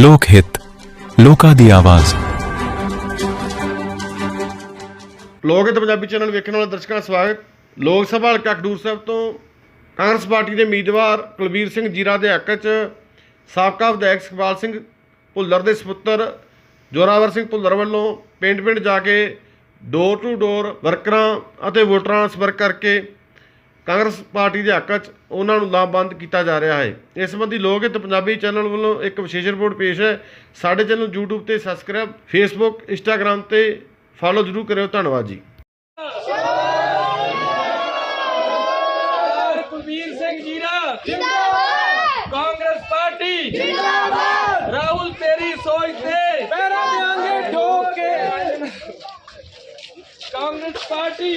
ਲੋਕ ਹਿੱਤ, ਲੋਕਾਂ ਦੀ ਆਵਾਜ਼। ਲੋਕ ਹਿੱਤ ਪੰਜਾਬੀ ਚੈਨਲ ਵੇਖਣ ਵਾਲੇ ਦਰਸ਼ਕਾਂ ਦਾ ਸਵਾਗਤ। ਲੋਕ ਸਭਾ ਹਲਕਾ ਖਡੂਰ ਸਾਹਿਬ ਤੋਂ ਕਾਂਗਰਸ ਪਾਰਟੀ ਦੇ ਉਮੀਦਵਾਰ ਕੁਲਬੀਰ ਸਿੰਘ ਜੀਰਾ ਦੇ ਹੱਕ 'ਚ ਸਾਬਕਾ ਵਿਧਾਇਕ ਸੁਖਪਾਲ ਸਿੰਘ ਭੁੱਲਰ ਦੇ ਸੁਪੁੱਤਰ ਜੋਰਾਵਰ ਸਿੰਘ ਭੁੱਲਰ ਵੱਲੋਂ ਪਿੰਡ-ਪਿੰਡ ਜਾ ਕੇ ਡੋਰ ਟੂ ਡੋਰ ਵਰਕਰਾਂ ਅਤੇ ਵੋਟਰਾਂ ਨਾਲ ਸੰਪਰਕ ਕਰਕੇ ਕਾਂਗਰਸ ਪਾਰਟੀ ਦੇ ਹੱਕ 'ਚ ਉਹਨਾਂ ਨੂੰ ਲਾਮਬੰਦ ਕੀਤਾ ਜਾ ਰਿਹਾ ਹੈ। ਇਸ ਸੰਬੰਧੀ ਲੋਕ ਹਿੱਤ ਪੰਜਾਬੀ ਚੈਨਲ ਵੱਲੋਂ ਇੱਕ ਵਿਸ਼ੇਸ਼ ਰਿਪੋਰਟ ਪੇਸ਼ ਹੈ। ਸਾਡੇ ਚੈਨਲ ਨੂੰ YouTube ਤੇ ਸਬਸਕ੍ਰਾਈਬ Facebook Instagram ਤੇ ਫਾਲੋ ਜ਼ਰੂਰ ਕਰਿਓ। ਧੰਨਵਾਦ ਜੀ। ਕੁਲਬੀਰ ਸਿੰਘ ਜੀਰਾ ਜਿੰਦਾਬਾਦ। ਕਾਂਗਰਸ ਪਾਰਟੀ ਜਿੰਦਾਬਾਦ। ਰਾਹੁਲ ਤੇਰੀ ਸੋਚ ਤੇ ਪੈਰਾ ਦੇਾਂਗੇ ਠੋਕ ਕੇ। ਕਾਂਗਰਸ ਪਾਰਟੀ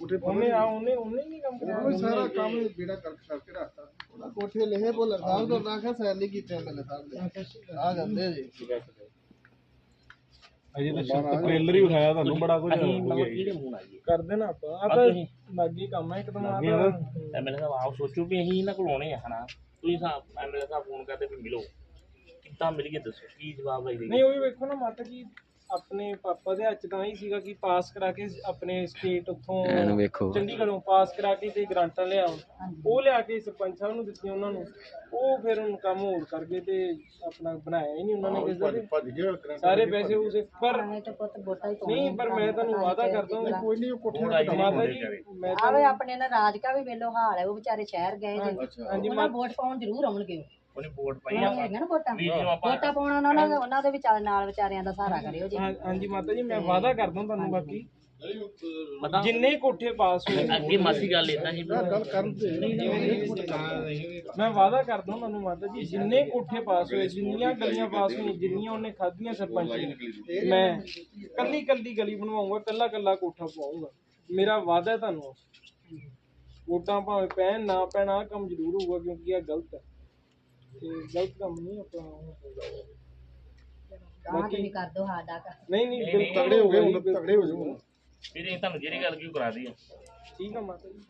ਉਹਨੇ ਆ ਉਹਨੇ ਉਹਨੇ ਨਹੀਂ ਕੰਮ ਕਰਿਆ ਉਹ ਸਾਰਾ ਕੰਮ ਬੇੜਾ ਕਰ ਕਰਕੇ ਰੱਖਤਾ। ਉਹਨਾਂ ਕੋਠੇ ਲਿਖੇ ਬੋਲਰ ਸਾਹਿਬ ਤੋਂ ਨਾ ਖਾ ਸੈਲੀ ਕੀਤੇ ਮੈਨੇ ਸਾਹਿਬ ਦੇ ਆ ਜਾਂਦੇ ਜੀ। ਅਜੇ ਤਾਂ ਟ੍ਰੇਲਰ ਹੀ ਵਿਖਾਇਆ ਤੁਹਾਨੂੰ ਬੜਾ ਕੁਝ ਕਰ ਦੇਣਾ ਆਪਾਂ। ਆ ਤਾਂ ਲੱਗੀ ਕੰਮ ਹੈ ਇੱਕਦਮ ਆ। ਤਾਂ ਐਮਐਲਏ ਸਾਹਿਬ ਆਪ ਸੋਚੋ ਵੀ ਅਸੀਂ ਇਹਨਾਂ ਕੋਲ ਆਉਣੇ ਆ ਹਨਾ। ਤੁਸੀਂ ਸਾਹਿਬ ਐਮਐਲਏ ਸਾਹਿਬ ਫੋਨ ਕਰਦੇ ਵੀ ਮਿਲੋ। ਕਿੱਦਾਂ ਮਿਲੀਏ ਦੱਸੋ ਕੀ ਜਵਾਬ ਆਈ ਨਹੀਂ ਉਹ ਵੀ ਵੇਖੋ ਨਾ ਮਾਤਾ ਜੀ ਆਪਣੇ ਪਾਪਾ ਦੇ ਹੱਥ ਤਾਂ ਹੀ ਸੀਗਾ ਕਿ ਪਾਸ ਕਰਾ ਕੇ ਆਪਣੇ ਸਟੇਟ ਉੱਥੋਂ ਵੇਖੋ। ਚੰਡੀਗੜ੍ਹੋਂ ਪਾਸ ਕਰਾ ਕੇ ਤੇ ਗ੍ਰਾਂਟਾਂ ਲਿਆ ਉਹ ਲਿਆ ਕੇ ਸਰਪੰਚ ਸਾਹਿਬ ਨੂੰ ਦਿੱਤੀਆਂ ਉਹਨਾਂ ਨੂੰ। ਉਹ ਫਿਰ ਹੁਣ ਕੰਮ ਹੋਰ ਕਰ ਗਏ ਤੇ ਆਪਣਾ ਬਣਾਇਆ ਹੀ ਨਹੀਂ ਉਹਨਾਂ ਨੇ ਕਿਸੇ ਦੇ ਭੱਜ ਗਏ ਸਾਰੇ ਪੈਸੇ ਉਸੇ ਪਰ ਨਹੀਂ ਪਰ ਮੈਂ ਤੁਹਾਨੂੰ ਵਾਅਦਾ ਕਰਦਾ ਹਾਂ। ਕੋਈ ਨਹੀਂ ਉਹ ਕੋਠੇ ਮਾਤਾ ਜੀ ਮੈਂ ਆਵੇ ਆਪਣੇ ਨਾਲ ਰਾਜਕਾ ਵੀ ਵੇਲੋ ਹਾਲ ਹੈ ਉਹ ਵਿਚਾਰੇ ਸ਼ਹਿਰ ਗਏ ਜੇ। ਹਾਂਜੀ ਉਹਨਾਂ ਵੋਟ ਪਾਉਣ ਜ਼ਰੂਰ ਆਉਣਗੇ ਉਹ। ਉਹਨੇ ਵੋਟ ਪਾਈ ਉਹਨਾਂ ਆਪਾਂ ਹੈਗਾ ਨਾ ਵੋਟਾਂ? ਵੀਰ ਨੂੰ ਆਪਾਂ ਵੋਟਾਂ ਪਾਉਣਾ ਉਹਨਾਂ ਦੇ ਉਹਨਾਂ ਦੇ ਵਿਚਾਰ ਨਾਲ ਵਿਚਾਰਿਆਂ ਦਾ ਸਹਾਰਾ ਕਰਿਓ ਜੀ। ਹਾਂ- ਹਾਂਜੀ ਮਾਤਾ ਜੀ ਮੈਂ ਵਾਅਦਾ ਕਰਦਾ ਤੁਹਾਨੂੰ ਬਾਕੀ। ਪਤਾ ਜਿੰਨੇ ਕੋਠੇ ਪਾਸ ਹੋਏ ਅੱਗੇ ਮਾਸੀ ਗੱਲ ਇਦਾਂ ਸੀ। ਗੱਲ ਕਰਨ ਤੇ ਮੈਂ ਵਾਅਦਾ ਕਰਦਾ ਤੁਹਾਨੂੰ ਮਾਤਾ ਜੀ ਜਿੰਨੇ ਕੋਠੇ ਪਾਸ ਹੋਏ ਜਿੰਨੀਆਂ ਗਲੀਆਂ ਪਾਸ ਹੋਈਆਂ ਜਿੰਨੀਆਂ ਉਹਨੇ ਖਾਧੀਆਂ ਸਰਪੰਚ ਨੇ ਮੈਂ ਕੱਲੀ ਕੱਲੀ ਗਲੀ ਬਣਵਾਉਂਗਾ ਕੱਲਾ ਕੱਲਾ ਕੋਠਾ ਪਵਾਉਂਗਾ ਮੇਰਾ ਵਾਅਦਾ ਹੈ ਤੁਹਾਨੂੰ। ਵੋਟਾਂ ਭਾਵੇਂ ਪੈਣ ਨਾ ਪੈਣ ਆਹ ਕੰਮ ਜ਼ਰੂਰ ਹੋਊਗਾ ਕਿਉਂਕਿ ਇਹ ਗਲਤ ਹੈ। ਤੇ ਗਲਤ ਕੰਮ ਨਹੀਂ ਆਪਣਾ ਗਾਂ। ਤੇ ਵੀ ਕਰ ਦੋ ਸਾਡਾ ਕਰ ਨਹੀਂ ਨਹੀਂ ਬਿਲਕੁਲ ਤਗੜੇ ਹੋ ਗਏ ਹੁਣ ਤਗੜੇ ਹੋ ਜਾਓ ਵੀਰੇ ਤੁਹਾਨੂੰ ਜਿਹੜੀ ਗੱਲ ਕਿਉਂ ਕਰਾ ਦੀ ਆ ਠੀਕ ਆ ਮਾਤਾ ਜੀ।